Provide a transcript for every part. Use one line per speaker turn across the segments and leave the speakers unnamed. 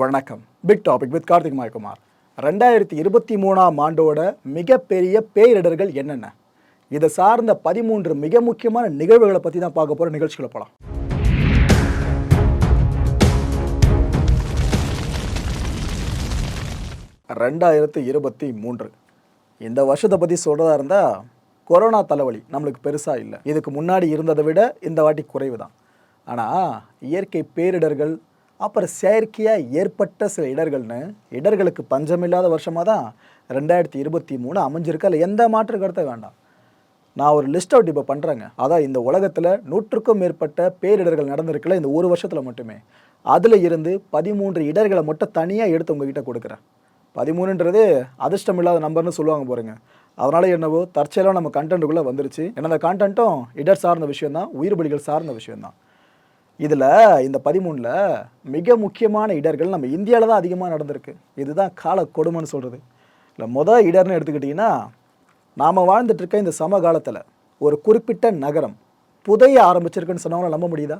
வணக்கம். Big topic with Karthik Mayakumar. ரெண்டாயிரத்தி இருபத்தி மூணாம் ஆண்டோட மிகப்பெரிய பேரிடர்கள் என்னென்ன? இதை சார்ந்த பதிமூன்று மிக முக்கியமான நிகழ்வுகளை பற்றி தான் பார்க்க போகிற நிகழ்ச்சிகளை போகலாம் ரெண்டாயிரத்து இருபத்தி மூன்று. இந்த வருஷத்தை பற்றி சொல்கிறதா இருந்தால் கொரோனா தலைவலி நம்மளுக்கு பெருசாக இல்லை. இதுக்கு முன்னாடி இருந்ததை விட இந்த வாட்டி குறைவு தான். ஆனால் இயற்கை பேரிடர்கள் அப்புறம் செயற்கையாக ஏற்பட்ட சில இடர்கள்னு இடர்களுக்கு பஞ்சமில்லாத வருஷமாக தான் ரெண்டாயிரத்தி இருபத்தி மூணு அமைஞ்சிருக்கு. அதில் எந்த மாற்று கருத்தை வேண்டாம். நான் ஒரு லிஸ்ட் அவுட் இப்போ பண்ணுறேங்க அதான் இந்த உலகத்தில் நூற்றுக்கும் மேற்பட்ட பேரிடர்கள் நடந்திருக்குல்ல இந்த ஒரு வருஷத்தில் மட்டுமே. அதில் இருந்து பதிமூன்று இடர்களை மட்டும் தனியாக எடுத்து உங்ககிட்ட கொடுக்குறேன். பதிமூணுன்றது அதிர்ஷ்டம் இல்லாத நம்பர்னு சொல்லுவாங்க போகிறேங்க அதனால் என்னவோ தற்செயலாக நம்ம கண்டென்ட்டுக்குள்ளே வந்துருச்சு. ஏன்னா அந்த கான்டென்ட்டும் இடர் சார்ந்த விஷயம்தான் உயிர் பலிகள் சார்ந்த விஷயம்தான். இதில் இந்த பதிமூணில் மிக முக்கியமான இடர்கள் நம்ம இந்தியாவில் தான் அதிகமாக நடந்திருக்கு. இதுதான் கால கொடுமைன்னு சொல்கிறது இல்லை மொதல் இடர்னு எடுத்துக்கிட்டிங்கன்னா நாம் வாழ்ந்துட்டு இருக்க இந்த சமகாலத்தில் ஒரு குறிப்பிட்ட நகரம் புதைய ஆரம்பிச்சிருக்குன்னு சொன்னவங்கள நம்ப முடியுதா?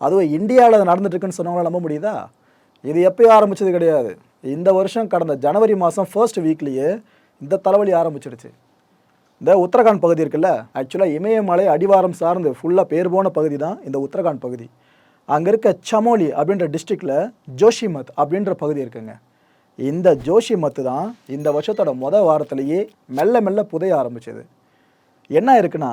அதுவும் இந்தியாவில் நடந்துட்டுருக்குன்னு சொன்னவங்கள நம்ப முடியுதா? இது எப்போயும் ஆரம்பிச்சது கிடையாது. இந்த வருஷம் கடந்த ஜனவரி மாதம் ஃபர்ஸ்ட் வீக்லேயே இந்த தலைவலி ஆரம்பிச்சிடுச்சு இந்த உத்தரகாண்ட் பகுதி இருக்குல்ல ஆக்சுவலாக இமயமலை அடிவாரம் சார்ந்து ஃபுல்லாக பேர் போன பகுதி தான் இந்த உத்தரகாண்ட் பகுதி. அங்கே இருக்க சமோலி அப்படின்ற டிஸ்ட்ரிக்டில் ஜோஷிமத் அப்படின்ற பகுதி இருக்குங்க. இந்த ஜோஷிமத்து தான் இந்த வருஷத்தோட மொதல் வாரத்திலேயே மெல்ல மெல்ல புதைய ஆரம்பிச்சது. என்ன இருக்குன்னா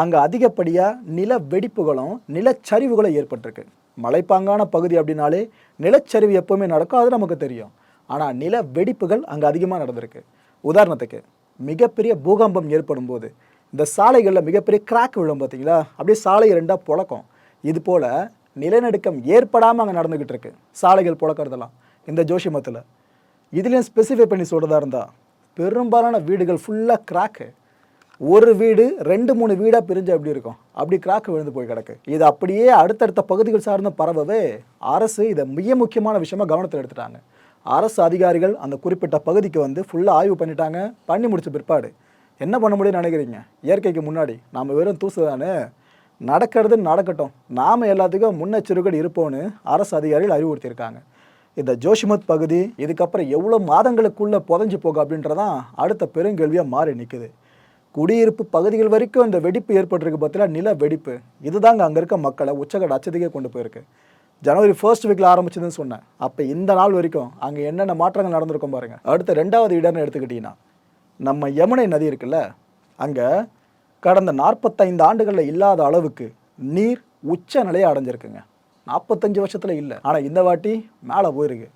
அங்கே அதிகப்படியாக நில வெடிப்புகளும் நிலச்சரிவுகளும் ஏற்பட்டிருக்கு. மலைப்பாங்கான பகுதி அப்படின்னாலே நிலச்சரிவு எப்போவுமே நடக்கும் அது நமக்கு தெரியும். ஆனால் நில வெடிப்புகள் அங்கே அதிகமாக நடந்திருக்கு. உதாரணத்துக்கு மிகப்பெரிய பூகம்பம் ஏற்படும் போது இந்த சாலைகளில் மிகப்பெரிய கிராக் விழும் பார்த்தீங்களா அப்படியே சாலை ரெண்டாக புழக்கம். இது போல் நிலநடுக்கம் ஏற்படாமல் அங்கே நடந்துக்கிட்டு இருக்கு. சாலைகள் புழக்கிறதெல்லாம். இந்த ஜோஷிமத்தில் இதுலேயும் ஸ்பெசிஃபை பண்ணி சொல்கிறதா இருந்தால் பெரும்பாலான வீடுகள் ஃபுல்லாக கிராக்கு ஒரு வீடு ரெண்டு மூணு வீடாக பிரிஞ்சு அப்படி இருக்கும்? அப்படி கிராக்கு விழுந்து போய் கிடக்கு. இது அப்படியே அடுத்தடுத்த பகுதிகள் சார்ந்த பரவவே அரசு இதை மிக முக்கியமான விஷயமா கவனத்தில் எடுத்துட்டாங்க. அரசு அதிகாரிகள் அந்த குறிப்பிட்ட பகுதிக்கு வந்து ஃபுல்லாக ஆய்வு பண்ணிட்டாங்க. பண்ணி முடிச்ச பிற்பாடு. என்ன பண்ண முடியும்னு நினைக்கிறீங்க? இயற்கைக்கு முன்னாடி. நாம் வெறும் தூசு தானே? நடக்கிறது நடக்கட்டும். நாம் எல்லாத்துக்கும் முன்னெச்சரிக்கை இருப்போம்னு அரசு அதிகாரிகள் அறிவுறுத்தியிருக்காங்க. இந்த ஜோஷிமத் பகுதி இதுக்கப்புறம் எவ்வளோ மாதங்களுக்குள்ளே புதஞ்சு போகும் அப்படின்றதான் அடுத்த பெருங்கேள்வியாக மாறி நிற்குது குடியிருப்பு பகுதிகள் வரைக்கும் இந்த வெடிப்பு ஏற்பட்டிருக்கு பார்த்தீங்கன்னா நில வெடிப்பு. இதுதாங்க அங்கே இருக்க மக்களை உச்சகட அச்சத்துக்கே கொண்டு போயிருக்கு. ஜனவரி ஃபர்ஸ்ட் வீக்கில் ஆரம்பிச்சதுன்னு சொன்னேன். அப்போ இந்த நாள் வரைக்கும் அங்கே என்னென்ன மாற்றங்கள் நடந்திருக்கும் பாருங்கள் அடுத்த ரெண்டாவது இடம்னு எடுத்துக்கிட்டிங்கன்னா நம்ம யமுனை நதி இருக்குல்ல அங்கே கடந்த நாற்பத்தைந்து ஆண்டுகளில் இல்லாத அளவுக்கு நீர் உச்ச நிலையை அடைஞ்சிருக்குங்க. நாற்பத்தஞ்சு வருஷத்தில் இல்லை. ஆனால் இந்த வாட்டி மேலே போயிருக்கு.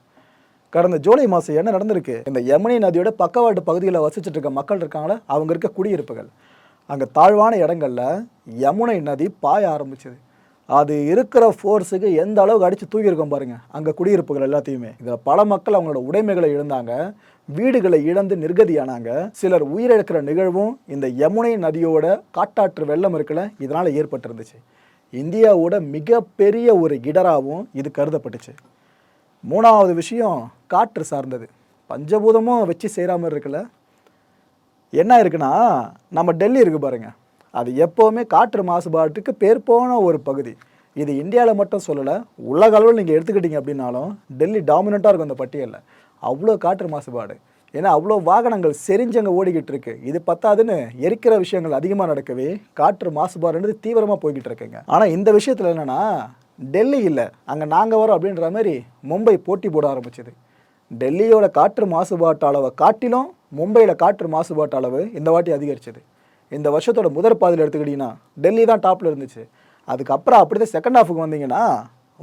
கடந்த ஜூலை மாதம் என்ன நடந்திருக்கு? இந்த யமுனை நதியோட பக்கவாட்டு பகுதியில் வசிச்சுட்டு இருக்க மக்கள் இருக்காங்களே அவங்க இருக்க குடியிருப்புகள். அங்கே தாழ்வான இடங்கள்ல யமுனை நதி பாய ஆரம்பிச்சது. அது இருக்கிற ஃபோர்ஸுக்கு எந்த அளவுக்கு அடித்து தூக்கியிருக்கோம் பாருங்கள் அங்கே குடியிருப்புகள் எல்லாத்தையுமே. இதில் பல மக்கள் அவங்களோட உடைமைகளை இழந்தாங்க. வீடுகளை இழந்து நிர்கதியானாங்க. சிலர் உயிரிழக்கிற நிகழ்வும் இந்த யமுனை நதியோட காட்டாற்று வெள்ளம் இருக்கல இதனால் ஏற்பட்டிருந்துச்சு. இந்தியாவோட மிகப்பெரிய ஒரு இடராகவும் இது கருதப்பட்டுச்சு. மூணாவது விஷயம் காற்று சார்ந்தது. பஞ்சபூதமும் வச்சு செய்கிறாமல் மாதிரி இருக்குல்ல. என்ன இருக்குன்னா நம்ம டெல்லி இருக்கு பாருங்க. அது எப்போவுமே காற்று மாசுபாட்டுக்கு பேர் போன ஒரு பகுதி. இது இந்தியாவில் மட்டும் சொல்லலை உலக அளவில் நீங்கள் எடுத்துக்கிட்டீங்க அப்படின்னாலும் டெல்லி டாமினண்ட்டாக இருக்கும் அந்த பட்டியலில். அவ்வளோ காற்று மாசுபாடு. ஏன்னா அவ்வளோ வாகனங்கள் செறிஞ்சங்க ஓடிக்கிட்டு இருக்கு இது பத்தாதுன்னு எரிக்கிற விஷயங்கள் அதிகமாக நடக்கவே காற்று மாசுபாடுன்றது தீவிரமாக போய்கிட்டு இருக்குங்க ஆனால் இந்த விஷயத்தில் என்னென்னா டெல்லி இல்லை. அங்கே நாங்கள் வரோம் அப்படின்ற மாதிரி மும்பை போட்டி போட ஆரம்பிச்சது. டெல்லியோட காற்று மாசுபாட்டு அளவை காட்டிலும் மும்பையில் காற்று மாசுபாட்டு அளவு இந்த வாட்டி அதிகரிச்சது. இந்த வருஷத்தோட முதற் பாதையில் எடுத்துக்கிட்டிங்கன்னா டெல்லி தான் டாப்பில் இருந்துச்சு. அதுக்கப்புறம் அப்படி தான் செகண்ட் ஹாஃபுக்கு வந்தீங்கன்னா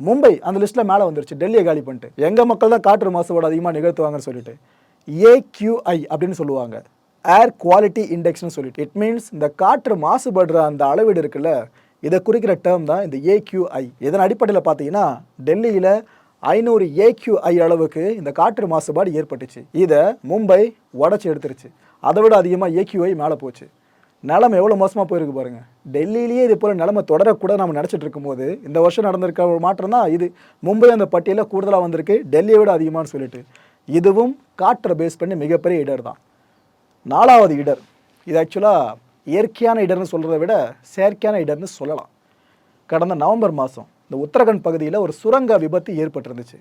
மும்பை அந்த லிஸ்ட்டில் மேலே வந்துருச்சு. டெல்லியை காலி பண்ணிட்டு. எங்கள் மக்கள் தான் காற்று மாசுபாடு அதிகமாக நிகழ்த்துவாங்கன்னு சொல்லிட்டு. ஏக்யூஐ அப்படின்னு சொல்லுவாங்க. ஏர் குவாலிட்டி இண்டெக்ஸ்னு சொல்லிட்டு. இட் மீன்ஸ் இந்த காற்று மாசுபடுற அந்த அளவீடு இருக்குல்ல இதை குறிக்கிற டேர்ம் தான் இந்த ஏக்யூஐ இதன் அடிப்படையில் பார்த்தீங்கன்னா டெல்லியில் ஐநூறு ஏக்யூஐ அளவுக்கு இந்த காற்று மாசுபாடு ஏற்பட்டுச்சு. இதை மும்பை உடச்சி எடுத்துருச்சு. அதை விட அதிகமாக ஏக்யூஐ மேலே போச்சு. நிலமை எவ்வளோ மோசமாக போயிருக்கு பாருங்கள் டெல்லியிலேயே இது போல் நிலைமை தொடரக்கூட நம்ம நினச்சிட்டு இருக்கும்போது இந்த வருஷம் நடந்திருக்க ஒரு மாற்றம் தான் இது. மும்பை அந்த பட்டியலில் கூடுதலாக வந்திருக்கு. டெல்லியை விட அதிகமானு சொல்லிட்டு. இதுவும் காற்றை பேஸ் பண்ணி மிகப்பெரிய இடர் தான். நாலாவது இடர். இது ஆக்சுவலாக இயற்கையான இடர்னு சொல்கிறத விட செயற்கையான இடர்னு சொல்லலாம். கடந்த நவம்பர் மாதம் இந்த உத்தரகண்ட் பகுதியில் ஒரு சுரங்க விபத்து ஏற்பட்டிருந்துச்சு.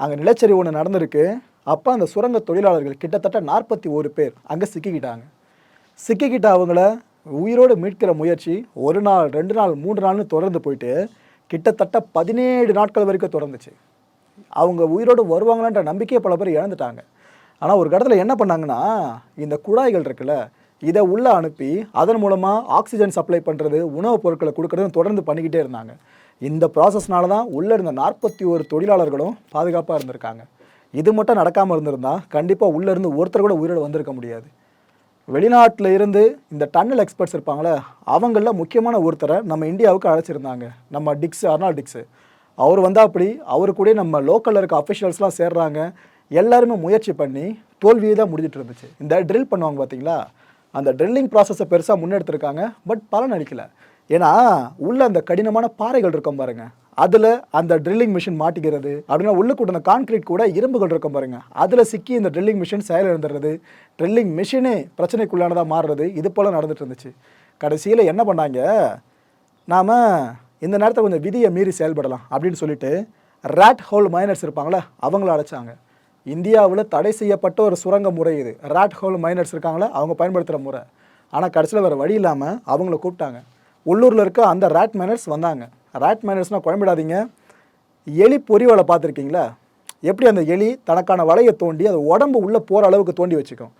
அங்கே நிலச்சரிவு ஒன்று நடந்திருக்கு. அப்போ அந்த சுரங்க தொழிலாளர்கள் கிட்டத்தட்ட நாற்பத்தி ஒரு பேர் அங்கே சிக்கிக்கிட்டாங்க. சிக்கிக்கிட்ட அவங்கள உயிரோடு மீட்கிற முயற்சி ஒரு நாள் ரெண்டு நாள் மூன்று நாள்னு தொடர்ந்து போயிட்டு கிட்டத்தட்ட பதினேழு நாட்கள் வரைக்கும் தொடர்ந்துச்சு. அவங்க உயிரோடு வருவாங்களான்ற நம்பிக்கையை பல பேர் இழந்துட்டாங்க. ஆனால் ஒரு கட்டத்தில் என்ன பண்ணாங்கன்னா இந்த குழாய்கள் இருக்குல்ல இதை உள்ளே அனுப்பி அதன் மூலமாக ஆக்சிஜன் சப்ளை பண்ணுறது உணவுப் பொருட்களை கொடுக்கறதும் தொடர்ந்து பண்ணிக்கிட்டே இருந்தாங்க. இந்த ப்ராசஸ்னால தான் உள்ளே இருந்த நாற்பத்தி ஒரு தொழிலாளர்களும் பாதுகாப்பாக இருந்திருக்காங்க. இது மட்டும் நடக்காமல் இருந்திருந்தால் கண்டிப்பாக உள்ளே இருந்து ஒருத்தர் கூட உயிரோடு வந்திருக்க முடியாது. வெளிநாட்டில் இருந்து இந்த டன்னல் எக்ஸ்பர்ட்ஸ் இருப்பாங்களே அவங்களில் முக்கியமான ஒருத்தரை நம்ம இந்தியாவுக்கு அழைச்சிருந்தாங்க. நம்ம டிக்ஸ் அர்னால் டிக்ஸு. அவர் வந்தால் அப்படி அவர் கூட நம்ம லோக்கலில் இருக்க அஃபிஷியல்ஸ்லாம் சேர்றாங்க. எல்லாருமே முயற்சி பண்ணி தோல்வியே தான் முடிஞ்சிட்டு இருந்துச்சு. இந்த ட்ரில் பண்ணுவாங்க பார்த்தீங்களா அந்த ட்ரில்லிங் ப்ராசஸை பெருசாக முன்னெடுத்திருக்காங்க பட் பலன் அளிக்கலை. ஏன்னா உள்ளே அந்த கடினமான பாறைகள் இருக்கும் பாருங்கள் அதில் அந்த ட்ரில்லிங் மிஷின் மாட்டிக்கிறது அப்படின்னா உள்ளுக்குள்ள கூட்டின கான்கிரீட் கூட இரும்புகள் இருக்கும் பாருங்க. அதில் சிக்கி இந்த ட்ரில்லிங் மிஷின் செயல் இழந்துடுறது ட்ரில்லிங் மிஷினே பிரச்சனைக்குள்ளானதாக மாறுறது. இது போல் நடந்துட்டு இருந்துச்சு. கடைசியில் என்ன பண்ணாங்க? நாம் இந்த நேரத்தில் கொஞ்சம் விதியை மீறி செயல்படலாம் அப்படின்னு சொல்லிட்டு ரேட் ஹோல் மைனர்ஸ் இருப்பாங்களே அவங்கள அடைச்சாங்க. இந்தியாவில் தடை செய்யப்பட்ட ஒரு சுரங்க முறை இது. ரேட் ஹோல் மைனர்ஸ் இருக்காங்களே அவங்க பயன்படுத்துகிற முறை. ஆனால் கடைசியில் வேறு வழி இல்லாமல் அவங்கள கூப்பிட்டாங்க. உள்ளூரில் இருக்க அந்த ரேட் மைனர்ஸ் வந்தாங்க. ரேட் மைனர்ஸ்னால் குழம்பிடாதீங்க. எலி பொறிவலை பார்த்துருக்கீங்களா? எப்படி அந்த எலி தனக்கான வலையை தோண்டி அது உடம்பு உள்ளே போகிற அளவுக்கு தோண்டி வச்சுக்கும்?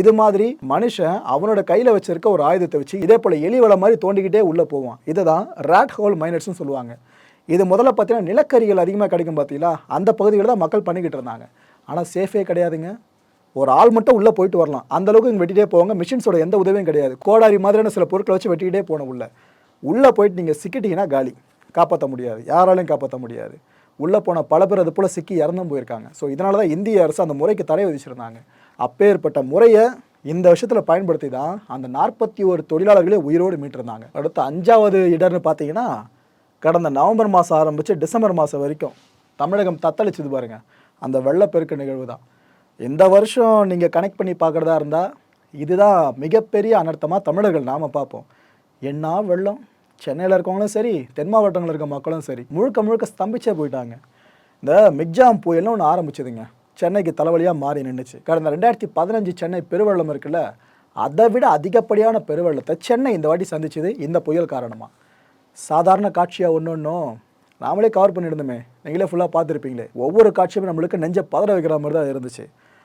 இது மாதிரி மனுஷன் அவனோட கையில் வச்சிருக்க ஒரு ஆயுதத்தை வச்சு இதே போல் எலி வலை மாதிரி தோண்டிக்கிட்டே உள்ளே போவான். இதை தான் ரேட் ஹோல் மைனர்ஸ்னு சொல்லுவாங்க. இது முதல்ல பார்த்தீங்கன்னா நிலக்கரிகள் அதிகமாக கிடைக்கும் பார்த்தீங்களா? அந்த பகுதிகளில் தான் மக்கள் பண்ணிக்கிட்டு இருந்தாங்க. ஆனால் சேஃபே கிடையாதுங்க. ஒரு ஆள் மட்டும் உள்ளே போயிட்டு வரலாம். அந்தளவுக்கு இங்கே வெட்டிகிட்டே போவாங்க. மிஷின்ஸோட எந்த உதவியும் கிடையாது. கோடாரி மாதிரியான சில பொருட்களை வச்சு வெட்டிக்கிட்டே போன உள்ள. உள்ளே போயிட்டு நீங்கள் சிக்கிட்டீங்கன்னா காலி. காப்பாற்ற முடியாது. யாராலையும் காப்பாற்ற முடியாது. உள்ளே போன பல பேர் அது போல் சிக்கி இறந்தும் போயிருக்காங்க. ஸோ இதனால தான் இந்திய அரசு அந்த முறைக்கு தடை விதிச்சிருந்தாங்க. அப்பேற்பட்ட முறையை இந்த விஷயத்தில் பயன்படுத்தி தான் அந்த நாற்பத்தி ஒரு தொழிலாளர்களே உயிரோடு மீட்டிருந்தாங்க. அடுத்த அஞ்சாவது இடர்னு பார்த்தீங்கன்னா கடந்த நவம்பர் மாதம் ஆரம்பித்து டிசம்பர் மாதம் வரைக்கும் தமிழகம் தத்தளிச்சது பாருங்கள் அந்த வெள்ளப்பெருக்கு நிகழ்வு தான். இந்த வருஷம் நீங்கள் கனெக்ட் பண்ணி பார்க்குறதா இருந்தால் இதுதான் மிகப்பெரிய அனர்த்தமாக தமிழர்கள் நாம் பார்ப்போம். என்ன வெள்ளம்? சென்னையில் இருக்கவங்களும் சரி தென் மாவட்டங்களில் இருக்க மக்களும் சரி முழுக்க முழுக்க ஸ்தம்பிச்சே போயிட்டாங்க. இந்த மிக்ஜாம் புயல்னு ஒன்று ஆரம்பிச்சதுங்க. சென்னைக்கு தலைவலியாக மாறி நின்றுச்சு கடந்த ரெண்டாயிரத்தி பதினஞ்சு சென்னை பெருவெள்ளம் இருக்குல்ல அதை விட அதிகப்படியான பெருவெள்ளத்தை சென்னை இந்த வாட்டி சந்திச்சது இந்த புயல் காரணமாக சாதாரண காட்சியாக ஒன்று ஒன்றும் நாமளே கவர் பண்ணியிருந்தோமே. நீங்களே ஃபுல்லாக பார்த்துருப்பீங்களே. ஒவ்வொரு காட்சியுமே நம்மளுக்கு நெஞ்ச பதற வைக்கிற மாதிரி தான் இருந்துச்சு.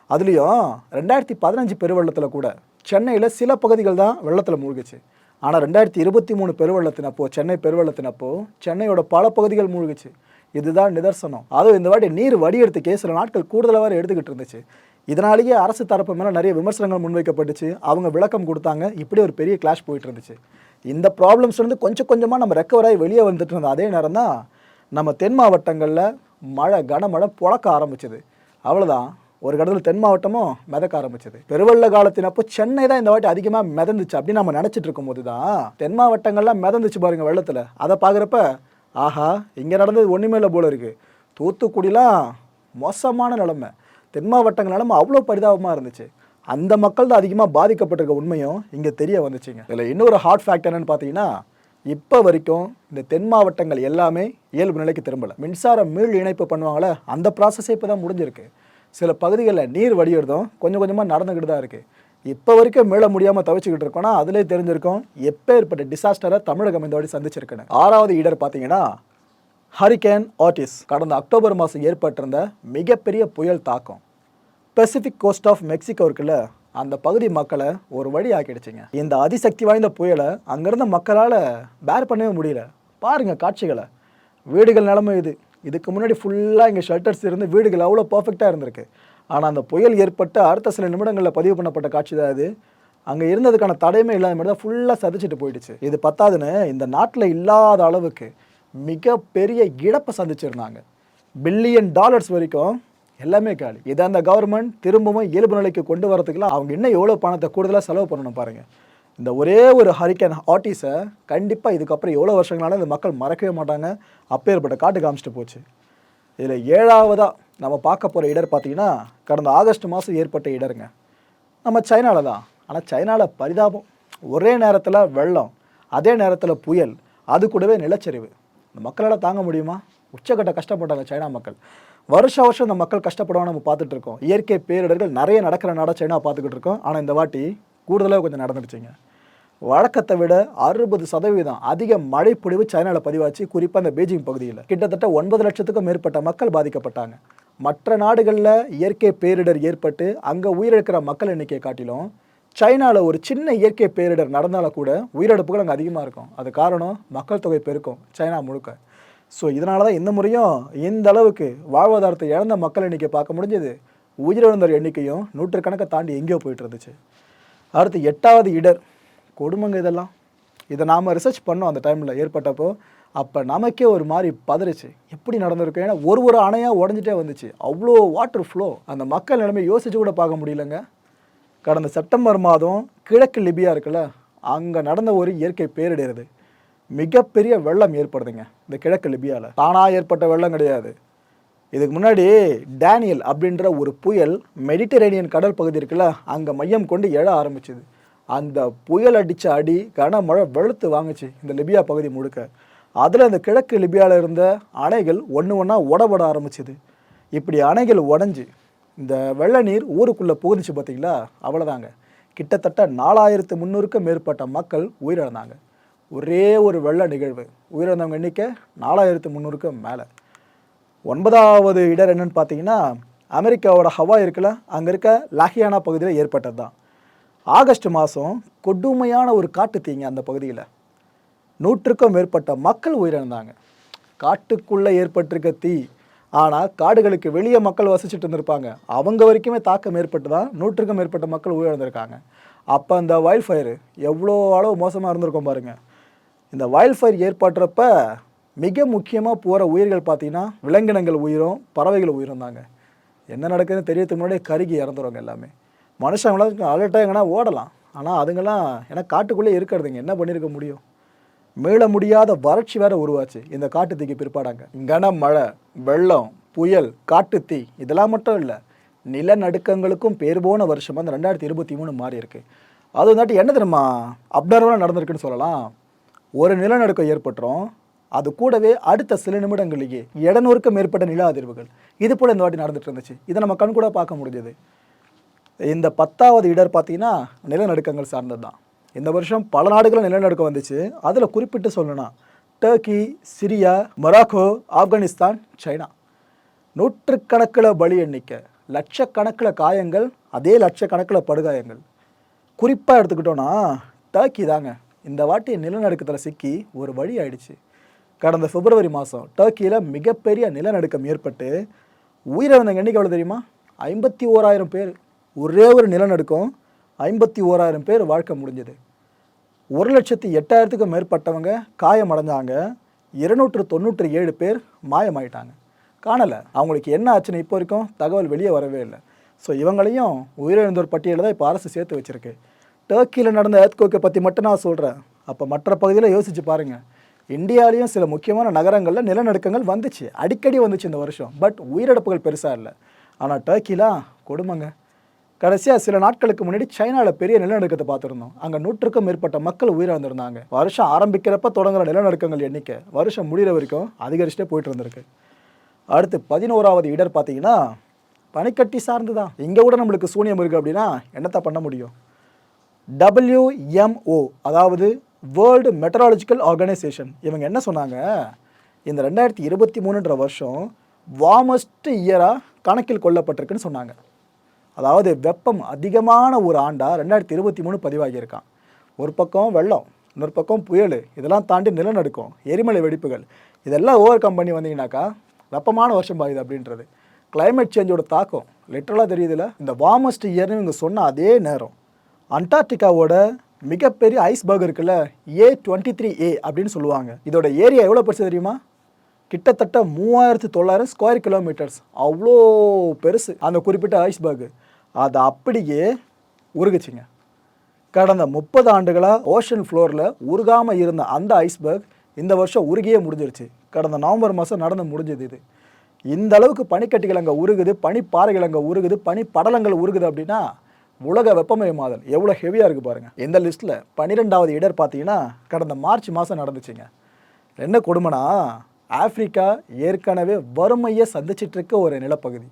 அதுலேயும் ரெண்டாயிரத்தி பதினஞ்சு பெருவெள்ளத்தில் கூட சென்னையில் சில பகுதிகள் தான் வெள்ளத்தில் மூழ்கிச்சு. ஆனால் ரெண்டாயிரத்தி இருபத்தி மூணு பெருவெள்ளத்தினப்போ சென்னை பெருவெள்ளத்தினப்போ சென்னையோட பல பகுதிகள் மூழ்கிச்சு. இதுதான் நிதர்சனம். அதுவும் இந்த வாட்டி நீர் வடியெடுத்துக்கே சில நாட்கள் கூடுதலாக வேறு எடுத்துக்கிட்டு இருந்துச்சு. இதனாலேயே அரசு தரப்பு மேலே நிறைய விமர்சனங்கள் முன்வைக்கப்பட்டுச்சு. அவங்க விளக்கம் கொடுத்தாங்க. இப்படி ஒரு பெரிய கிளாஷ் போயிட்டு இருந்துச்சு. இந்த ப்ராப்ளம்ஸ் வந்து கொஞ்சம் கொஞ்சமாக நம்ம ரெக்கவர் ஆகி வெளியே வந்துட்டு இருந்தோம் அதே நேரம் தான் நம்ம தென் மாவட்டங்களில் மழை கனமழை புழக்க ஆரம்பிச்சது. அவ்வளோதான் ஒரு கடத்தில் தென் மாவட்டமும் மிதக்க ஆரம்பிச்சது. பெருவெள்ள காலத்தினப்போ சென்னை தான் இந்த வாட்டி அதிகமாக மிதந்துச்சு அப்படின்னு நம்ம நினச்சிட்டு இருக்கும்போது தான் தென் மாவட்டங்கள்லாம் மிதந்துச்சு பாருங்க வெள்ளத்தில். அதை பார்க்குறப்ப ஆஹா இங்கே நடந்தது ஒன்றுமே இல்லை போல இருக்குது தூத்துக்குடிலாம் மோசமான நிலைமை. தென் மாவட்டங்கள் நிலைமை அவ்வளோ பரிதாபமாக இருந்துச்சு. அந்த மக்கள் தான் அதிகமாக பாதிக்கப்பட்டிருக்க உண்மையும் இங்கே தெரிய வந்துச்சுங்க. இதில் இன்னொரு ஹாட் ஃபேக்ட் என்னன்னு பார்த்தீங்கன்னா இப்போ வரைக்கும் இந்த தென் மாவட்டங்கள் எல்லாமே இயல்பு நிலைக்கு திரும்பலை. மின்சார மீள் இணைப்பு பண்ணுவாங்களே அந்த ப்ராசஸே இப்போ தான் முடிஞ்சிருக்கு. சில பகுதிகளில் நீர் வடிகிறதும் கொஞ்சம் கொஞ்சமாக நடந்துக்கிட்டு தான் இருக்குது இப்போ வரைக்கும் மீள முடியாமல் தவிச்சுக்கிட்டு இருக்கோம்னா அதிலே தெரிஞ்சிருக்கும் எப்பேற்பட்ட டிசாஸ்டரை தமிழகம் இந்த வாடி சந்திச்சிருக்கேன் ஆறாவது இடர் பார்த்தீங்கன்னா ஹரிகேன் ஆர்டிஸ் கடந்த அக்டோபர் மாதம் ஏற்பட்டிருந்த மிகப்பெரிய புயல் தாக்கம். பெசிபிக் கோஸ்ட் ஆஃப் மெக்சிகோ இருக்குல்ல அந்த பகுதி மக்களை ஒரு வழி ஆக்கிடுச்சிங்க. இந்த அதிசக்தி வாய்ந்த புயலை அங்கேருந்த மக்களால் பேர் பண்ணவே முடியல. பாருங்கள் காட்சிகளை. வீடுகள் நிலமை இது. இதுக்கு முன்னாடி ஃபுல்லாக இங்கே ஷெல்டர்ஸ் இருந்து வீடுகள் அவ்வளோ பர்ஃபெக்டாக இருந்திருக்கு. ஆனால் அந்த புயல் ஏற்பட்ட அடுத்த சில நிமிடங்களில் பதிவு பண்ணப்பட்ட காட்சி தான் அது. அங்கே இருந்ததுக்கான தடையுமே இல்லாத மாதிரி தான் ஃபுல்லாக சதிச்சிட்டு போயிடுச்சு. இது பத்தாதுன்னு இந்த நாட்டில் இல்லாத அளவுக்கு மிகப்பெரிய இழப்பை சந்திச்சிருந்தாங்க. பில்லியன் டாலர்ஸ் வரைக்கும் எல்லாமே காலி. இதை அந்த கவர்மெண்ட் திரும்பவும் இயல்பு நிலைக்கு கொண்டு வரதுக்குலாம் அவங்க இன்னும் எவ்வளோ பணத்தை கூடுதலாக செலவு பண்ணணும் பாருங்கள் இந்த ஒரே ஒரு ஹரிக்கன் ஆர்டிஸை கண்டிப்பாக இதுக்கப்புறம் எவ்வளோ வருஷங்களாலும் இந்த மக்கள் மறக்கவே மாட்டாங்க. அப்பேற்பட்ட காட்டு காமிச்சிட்டு போச்சு. இதில் ஏழாவதாக நம்ம பார்க்க போகிற இடர் பார்த்தீங்கன்னா கடந்த ஆகஸ்ட் மாதம் ஏற்பட்ட இடருங்க. நம்ம சைனாவில் தான். ஆனால் சைனாவில் பரிதாபம். ஒரே நேரத்தில் வெள்ளம் அதே நேரத்தில் புயல் அது கூடவே நிலச்சரிவு. இந்த மக்களால் தாங்க முடியுமா? உச்சக்கட்ட கஷ்டப்பட்டாங்க சைனா மக்கள். வருஷ வருஷம் இந்த மக்கள் கஷ்டப்படுவாங்க நம்ம பார்த்துட்டு இருக்கோம். இயற்கை பேரிடர்கள் நிறைய நடக்கிற நாடாக சைனா பார்த்துக்கிட்டு இருக்கோம். ஆனால் இந்த வாட்டி கூடுதலாக கொஞ்சம் நடந்துடுச்சுங்க. வழக்கத்தை விட அறுபது சதவீதம் அதிக மழைப்பொழிவு சைனாவில் பதிவாச்சு. குறிப்பாக அந்த பீஜிங் பகுதியில். கிட்டத்தட்ட ஒன்பது லட்சத்துக்கும் மேற்பட்ட மக்கள் பாதிக்கப்பட்டாங்க. மற்ற நாடுகளில் இயற்கை பேரிடர் ஏற்பட்டு அங்கே உயிரிழக்கிற மக்கள் எண்ணிக்கையை காட்டிலும் சைனாவில் ஒரு சின்ன இயற்கை பேரிடர் நடந்தாலும் கூட உயிரிழப்புகள் அங்கே அதிகமாக இருக்கும். அது காரணம் மக்கள் தொகை பெருக்கும் சைனா முழுக்க. ஸோ இதனால தான் இந்த முறையும் இந்த அளவுக்கு வாழ்வாதாரத்தை இழந்த மக்கள் எண்ணிக்கை பார்க்க முடிஞ்சது. உயிரிழந்தோர் எண்ணிக்கையும் நூற்றுக்கணக்கை தாண்டி எங்கேயோ போயிட்டு இருந்துச்சு. அடுத்து எட்டாவது இடர். கொடுமைங்க இதெல்லாம். இதை நாம் ரிசர்ச் பண்ணோம் அந்த டைமில் ஏற்பட்டப்போ. அப்போ நமக்கே ஒரு மாதிரி பதறிச்சு. எப்படி நடந்திருக்கு? ஏன்னா ஒரு ஒரு அணையாக உடஞ்சிட்டே வந்துச்சு. அவ்வளோ வாட்டர் ஃப்ளோ அந்த மக்கள் நிலைமை யோசிச்சு கூட பார்க்க முடியலங்க. கடந்த செப்டம்பர் மாதம் கிழக்கு லிபியா இருக்குல்ல அங்கே நடந்த ஒரு இயற்கை பேரிடர் மிகப்பெரிய வெள்ளம் ஏற்படுதுங்க இந்த கிழக்கு லிபியாவில் தானாக ஏற்பட்ட வெள்ளம் கிடையாது. இதுக்கு முன்னாடி டேனியல் அப்படின்ற ஒரு புயல் மெடிட்டரேனியன் கடல் பகுதி இருக்குல்ல அங்கே மையம் கொண்டு எழ ஆரம்பிச்சுது. அந்த புயல் அடித்த அடி கனமழை வெளுத்து வாங்குச்சு இந்த லிபியா பகுதி முழுக்க. அதில் அந்த கிழக்கு லிபியாவில் இருந்த அணைகள் ஒன்று ஒன்றா உடபட ஆரம்பிச்சுது. இப்படி அணைகள் உடஞ்சி இந்த வெள்ள நீர் ஊருக்குள்ளே புகுந்துச்சு பார்த்தீங்களா அவ்வளோதாங்க கிட்டத்தட்ட நாலாயிரத்து முந்நூறுக்கும் மேற்பட்ட மக்கள் உயிரிழந்தாங்க. ஒரே ஒரு வெள்ள நிகழ்வு. உயிரிழந்தவங்க எண்ணிக்கை நாலாயிரத்து முந்நூறுக்கும் மேலே. ஒன்பதாவது இடர் என்னன்னு பார்த்தீங்கன்னா அமெரிக்காவோட ஹவா இருக்குல்ல அங்கே இருக்க லாஹியானா பகுதியில் ஏற்பட்டது தான் ஆகஸ்ட் மாதம் கொடுமையான ஒரு காட்டு தீங்க அந்த பகுதியில். நூற்றுக்கும் மேற்பட்ட மக்கள் உயிரிழந்தாங்க. காட்டுக்குள்ளே ஏற்பட்டிருக்க தீ. ஆனால் காடுகளுக்கு வெளியே மக்கள் வசிச்சுட்டு இருந்திருப்பாங்க. அவங்க வரைக்குமே தாக்கம் ஏற்பட்டு தான் நூற்றுக்கும் மேற்பட்ட மக்கள் உயிரிழந்திருக்காங்க. அப்போ அந்த வைல்ட் ஃபயரு எவ்வளோ அளவு மோசமாக இருந்திருக்கும் பாருங்கள் இந்த வைல்ட் ஃபயர் ஏற்படுறப்ப மிக முக்கியமாக போகிற உயிர்கள் பார்த்தீங்கன்னா விலங்கினங்கள் உயிரும் பறவைகள் உயிரும் தாங்க. என்ன நடக்குதுன்னு தெரியறதுக்கு முன்னாடியே கருகி இறந்துருவாங்க எல்லாமே. மனுஷங்களாம் அலர்ட்டாக எங்கன்னா ஓடலாம். ஆனால் அதுங்கெல்லாம் ஏன்னா காட்டுக்குள்ளே இருக்கிறதுங்க. என்ன பண்ணியிருக்க முடியும்? மீள முடியாத வறட்சி வேற உருவாச்சு. இந்த காட்டுத்தீக்கு பிற்பாடாங்க. கனமழை வெள்ளம் புயல் காட்டுத்தீ இதெல்லாம் மட்டும் இல்லை. நிலநடுக்கங்களுக்கும் பேர் போன வருஷமாக இந்த ரெண்டாயிரத்தி இருபத்தி மூணு மாறி இருக்கு. அது வந்துட்டு என்ன தெரியுமா? அப்டர்வலாக நடந்திருக்குன்னு சொல்லலாம். ஒரு நிலநடுக்கம் ஏற்பட்டுரும். அது கூடவே அடுத்த சில நிமிடங்களிலேயே இடநூறுக்கும் மேற்பட்ட நில அதிர்வுகள். இது போல் இந்த வாட்டி நடந்துட்டு இருந்துச்சு. இதை நம்ம கண் கூட பார்க்க முடிஞ்சது. இந்த பத்தாவது இடர் பார்த்தீங்கன்னா நிலநடுக்கங்கள் சார்ந்தது தான் இந்த வருஷம் பல நாடுகளில் நிலநடுக்கம் வந்துச்சு. அதில் குறிப்பிட்டு சொல்லணும்னா Turkey Syria Morocco Afghanistan China. நூற்றுக்கணக்கில் பலி எண்ணிக்கை லட்சக்கணக்கில் காயங்கள் அதே லட்சக்கணக்கில் படுகாயங்கள். குறிப்பாக எடுத்துக்கிட்டோன்னா டர்க்கி தாங்க. இந்த வாட்டி நிலநடுக்கத்தில் சிக்கி ஒரு வழி ஆயிடுச்சு. கடந்த பிப்ரவரி மாதம் டர்க்கியில் மிகப்பெரிய நிலநடுக்கம் ஏற்பட்டு உயிரிழந்த எண்ணிக்கை எவ்வளோ தெரியுமா? ஐம்பத்தி ஓராயிரம் பேர். ஒரே ஒரு நிலநடுக்கம் ஐம்பத்தி ஓராயிரம் பேர் வாழ்க்கை முடிஞ்சது. ஒரு லட்சத்தி எட்டாயிரத்துக்கும் மேற்பட்டவங்க காயமடைஞ்சாங்க. இருநூற்று தொண்ணூற்றி ஏழு பேர் மாயமாயிட்டாங்க. காணலை. அவங்களுக்கு என்ன ஆச்சுன்னு இப்போ வரைக்கும் தகவல் வெளியே வரவே இல்லை. ஸோ இவங்களையும் உயிரிழந்தோர் பட்டியலில் தான் இப்போ அரசு சேர்த்து வச்சுருக்கு. டர்க்கியில் நடந்த ஏத்கோக்கை பற்றி மட்டும் நான் சொல்கிறேன் அப்போ மற்ற பகுதியில் யோசிச்சு பாருங்கள் இந்தியாவிலையும் சில முக்கியமான நகரங்களில் நிலநடுக்கங்கள் வந்துச்சு. அடிக்கடி வந்துச்சு இந்த வருஷம். பட் உயிரிழப்புகள் பெருசாக இல்லை. ஆனால் டர்க்கிலாம் கொடுமைங்க. கடைசியாக சில நாட்களுக்கு முன்னாடி சைனாவில் பெரிய நிலநடுக்கத்தை பார்த்துருந்தோம். அங்கே நூற்றுக்கும் மேற்பட்ட மக்கள் உயிரிழந்திருந்தாங்க. வருஷம் ஆரம்பிக்கிறப்ப தொடங்குற நிலநடுக்கங்கள் எண்ணிக்கை வருஷம் முடிகிற வரைக்கும் அதிகரிச்சுட்டே போயிட்டு இருந்திருக்கு. அடுத்து பதினோராவது இடர் பார்த்தீங்கன்னா பனிக்கட்டி சார்ந்து தான் இங்கே கூட நம்மளுக்கு சூனியம் இருக்குது அப்படின்னா என்னத்தை பண்ண முடியும்? டபிள்யூஎம்ஓ அதாவது வேர்ல்டு மெட்டராலஜிக்கல் ஆர்கனைசேஷன் இவங்க என்ன சொன்னாங்க? இந்த ரெண்டாயிரத்தி இருபத்தி மூணுன்ற வருஷம் வார்மஸ்ட் இயராக கணக்கில் கொள்ளப்பட்டிருக்குன்னு சொன்னாங்க. அதாவது வெப்பம் அதிகமான ஒரு ஆண்டாக ரெண்டாயிரத்தி இருபத்தி மூணு பதிவாகியிருக்கான். ஒரு பக்கம் வெள்ளம் இன்னொரு பக்கம் புயல் இதெல்லாம் தாண்டி நிலநடுக்கம் எரிமலை வெடிப்புகள். இதெல்லாம் ஓவர் கம் பண்ணி வந்தீங்கன்னாக்கா வெப்பமான வருஷம் பாயுது அப்படின்றது. கிளைமேட் சேஞ்சோட தாக்கம் லிட்டரலாக தெரியுதுல? இந்த வார்மஸ்ட் இயர்னு இவங்க சொன்ன அதே நேரம். அண்டார்டிகாவோட மிகப்பெரிய ஐஸ்பர்க் இருக்குல்ல ஏ டுவெண்ட்டி த்ரீ ஏ அப்படின்னு சொல்லுவாங்க. இதோட ஏரியா எவ்வளோ பெருசு தெரியுமா? கிட்டத்தட்ட மூவாயிரத்து தொள்ளாயிரம் ஸ்கொயர் கிலோமீட்டர்ஸ் அவ்வளோ பெருசு அந்த குறிப்பிட்ட ஐஸ்பர்க் அது அப்படியே உருகுச்சிங்க. கடந்த முப்பது ஆண்டுகளாக ஓஷன் ஃப்ளோரில் உருகாமல் இருந்த அந்த ஐஸ்பர்க் இந்த வருஷம் உருகியே முடிஞ்சிருச்சு. கடந்த நவம்பர் மாதம் நடந்து முடிஞ்சது இது. இந்த அளவுக்கு பனிக்கட்டிகள் அங்கே உருகுது பனிப்பாறைகள் அங்கே உருகுது பனி படலங்கள் உருகுது அப்படின்னா உலக வெப்பமயமாதல் எவ்வளோ ஹெவியாக இருக்குது பாருங்கள் இந்த லிஸ்ட்டில் பன்னிரெண்டாவது இடர் பார்த்தீங்கன்னா கடந்த மார்ச் மாதம் நடந்துச்சுங்க. என்ன கொடுமைனா ஆப்பிரிக்கா ஏற்கனவே வறுமையை சந்திச்சிட்டு இருக்க ஒரு நிலப்பகுதி.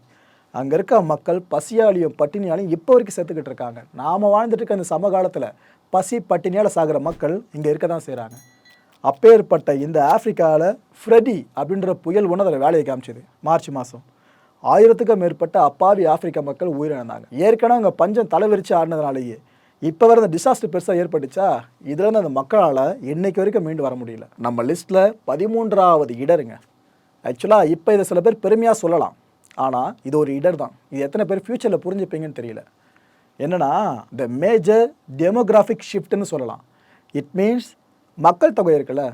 அங்கே இருக்க மக்கள் பசியாலையும் பட்டினியாலையும் இப்போ வரைக்கும் செத்துக்கிட்டு இருக்காங்க. நாம் வாழ்ந்துட்டு இருக்க அந்த சமகாலத்தில் பசி பட்டினியால் சாகிற மக்கள் இங்கே இருக்க தான் செய்கிறாங்க அப்பேற்பட்ட இந்த ஆப்பிரிக்காவில் ஃப்ரெடி அப்படின்ற புயல் ஒன்று அதில் வேலையை காமிச்சது மார்ச் மாதம். ஆயிரத்துக்கும் மேற்பட்ட அப்பாவி ஆப்பிரிக்க மக்கள் உயிரிழந்தாங்க. ஏற்கனவே அங்கே பஞ்சம் தலைவிரிச்சு ஆடினதுனாலேயே. இப்போ வர இந்த டிசாஸ்டர் பெருசாக ஏற்பட்டுச்சா? இதுலேருந்து அந்த மக்களால் இன்னைக்கு வரைக்கும் மீண்டு வர முடியல. நம்ம லிஸ்ட்டில் பதிமூன்றாவது இடருங்க. ஆக்சுவலாக இப்போ இதை சில பேர் பெருமையாக சொல்லலாம். ஆனால் இது ஒரு இடர் தான் இது எத்தனை பேர் ஃப்யூச்சரில் புரிஞ்சுப்பீங்கன்னு தெரியல. என்னென்னா த மேஜர் டெமோகிராஃபிக் ஷிஃப்ட்னு சொல்லலாம். இட் மீன்ஸ் மக்கள் தொகை இருக்குல்ல.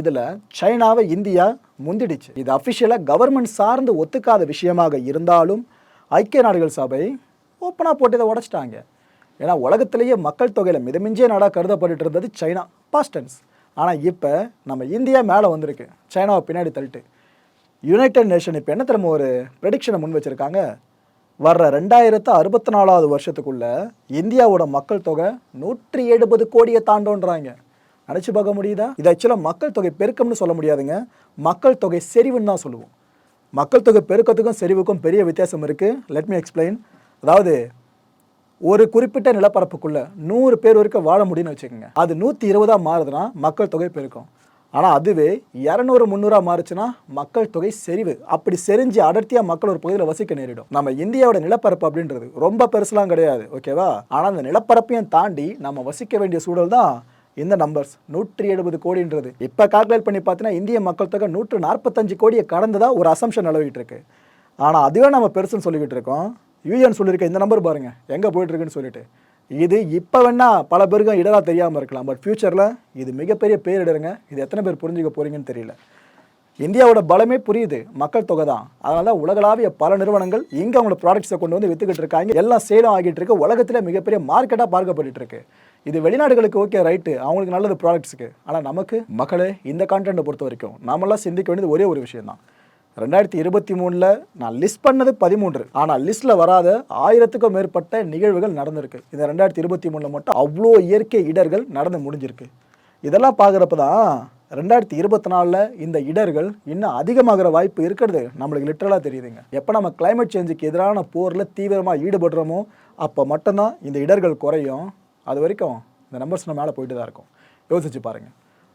இதில் சைனாவை இந்தியா முந்திடுச்சு. இது அஃபிஷியலாக கவர்மெண்ட் சார்ந்து ஒத்துக்காத விஷயமாக இருந்தாலும் ஐக்கிய நாடுகள் சபை ஓப்பனாக போட்டு இதை உடச்சிட்டாங்க. ஏன்னா உலகத்திலேயே மக்கள் தொகையில் மிதமிஞ்சிய நாடாக கருதப்பட்டுட்டு இருந்தது சைனா பாஸ்டன்ஸ் ஆனால் இப்போ நம்ம இந்தியா மேலே வந்திருக்கு. சைனாவை பின்னாடி தள்ளிட்டு. யுனைடெட் நேஷன் இப்போ என்ன திரும்ப ஒரு ப்ரெடிக்ஷனை முன் வச்சுருக்காங்க? வர்ற ரெண்டாயிரத்து அறுபத்தி நாலாவது வருஷத்துக்குள்ளே இந்தியாவோட மக்கள் தொகை நூற்றி எழுபது கோடியை தாண்டோன்றாங்க. நினச்சி பார்க்க முடியுதா? இது ஆக்சுவலாக மக்கள் தொகை பெருக்கம்னு சொல்ல முடியாதுங்க. மக்கள் தொகை செறிவுன்னு தான் சொல்லுவோம். மக்கள் தொகை பெருக்கத்துக்கும் செறிவுக்கும் பெரிய வித்தியாசம் இருக்குது லெட் மீ எக்ஸ்பிளைன் அதாவது ஒரு குறிப்பிட்ட நிலப்பரப்புக்குள்ளே நூறு பேர் வரைக்கும் வாழ முடியும்னு வச்சுக்கோங்க. அது நூற்றி இருபதாக மாறுதுன்னா மக்கள் தொகை பெருக்கம். ஆனால் அதுவே இரநூறு முந்நூறா மாறுச்சுன்னா மக்கள் தொகை செறிவு. அப்படி செறிஞ்சு அடர்த்தியாக மக்கள் ஒரு பகுதியில் வசிக்க நேரிடும். நம்ம இந்தியாவோட நிலப்பரப்பு அப்படின்றது ரொம்ப பெருசுலாம் கிடையாது. ஓகேவா ஆனால் அந்த நிலப்பரப்பையும் தாண்டி நம்ம வசிக்க வேண்டிய சூழல் தான் இந்த நம்பர்ஸ் நூற்றி எழுபது கோடின்றது. இப்போ கால்குலேட் பண்ணி பார்த்தீங்கன்னா இந்திய மக்கள் தொகை நூற்று நாற்பத்தஞ்சு கோடியை கடந்ததாக ஒரு அசம்ஷன் நிலவிட்டு இருக்கு. ஆனால் அதுவே நம்ம பெருசுன்னு சொல்லிக்கிட்டு இருக்கோம். யூஎன் சொல்லியிருக்க இந்த நம்பர் பாருங்கள் எங்கே போயிட்டுருக்குன்னு சொல்லிட்டு. இது இப்போ வேணா பல பேருக்கும் இடராக தெரியாமல் இருக்கலாம். பட் ஃப்யூச்சரில் இது மிகப்பெரிய பேரிடருங்க இது எத்தனை பேர் புரிஞ்சுக்க போகிறீங்கன்னு தெரியல. இந்தியாவோட பலமே புரியுது. மக்கள் தொகை தான். அதனால தான் உலகளாவிய பல நிறுவனங்கள் இங்கே அவங்களோட ப்ராடக்ட்ஸை கொண்டு வந்து வித்துக்கிட்டு இருக்காங்க. எல்லாம் சேலம் ஆகிட்டு இருக்கு. உலகத்தில் மிகப்பெரிய மார்க்கெட்டாக பார்க்கப்பட்டு இருக்கு. இது வெளிநாடுகளுக்கு ஓகே ரைட்டு அவங்களுக்கு நல்லது ப்ராடக்ட்ஸுக்கு ஆனால் நமக்கு மக்களே இந்த கான்டென்ட்டை பொறுத்த வரைக்கும் நம்மளாம் சிந்திக்க வேண்டியது ஒரே ஒரு விஷயம் தான் ரெண்டாயிரத்தி இருபத்தி மூணில் நான் லிஸ்ட் பண்ணது பதிமூன்று. ஆனால் லிஸ்ட்டில் வராத ஆயிரத்துக்கும் மேற்பட்ட நிகழ்வுகள் நடந்திருக்கு. இந்த ரெண்டாயிரத்தி இருபத்தி மூணில் மட்டும் அவ்வளோ இயற்கை இடர்கள் நடந்து முடிஞ்சிருக்கு. இதெல்லாம் பார்க்குறப்ப தான் ரெண்டாயிரத்தி இருபத்தி நாலில் இந்த இடர்கள் இன்னும் அதிகமாகிற வாய்ப்பு இருக்கிறது. நம்மளுக்கு லிட்டரலாக தெரியுதுங்க. எப்போ நம்ம கிளைமேட் சேஞ்சுக்கு எதிரான போரில் தீவிரமாக ஈடுபடுறோமோ அப்போ மட்டும்தான் இந்த இடர்கள் குறையும். அது வரைக்கும் இந்த நம்பர்ஸ் மேலே போயிட்டு தான் இருக்கும். யோசிச்சு பாருங்கள்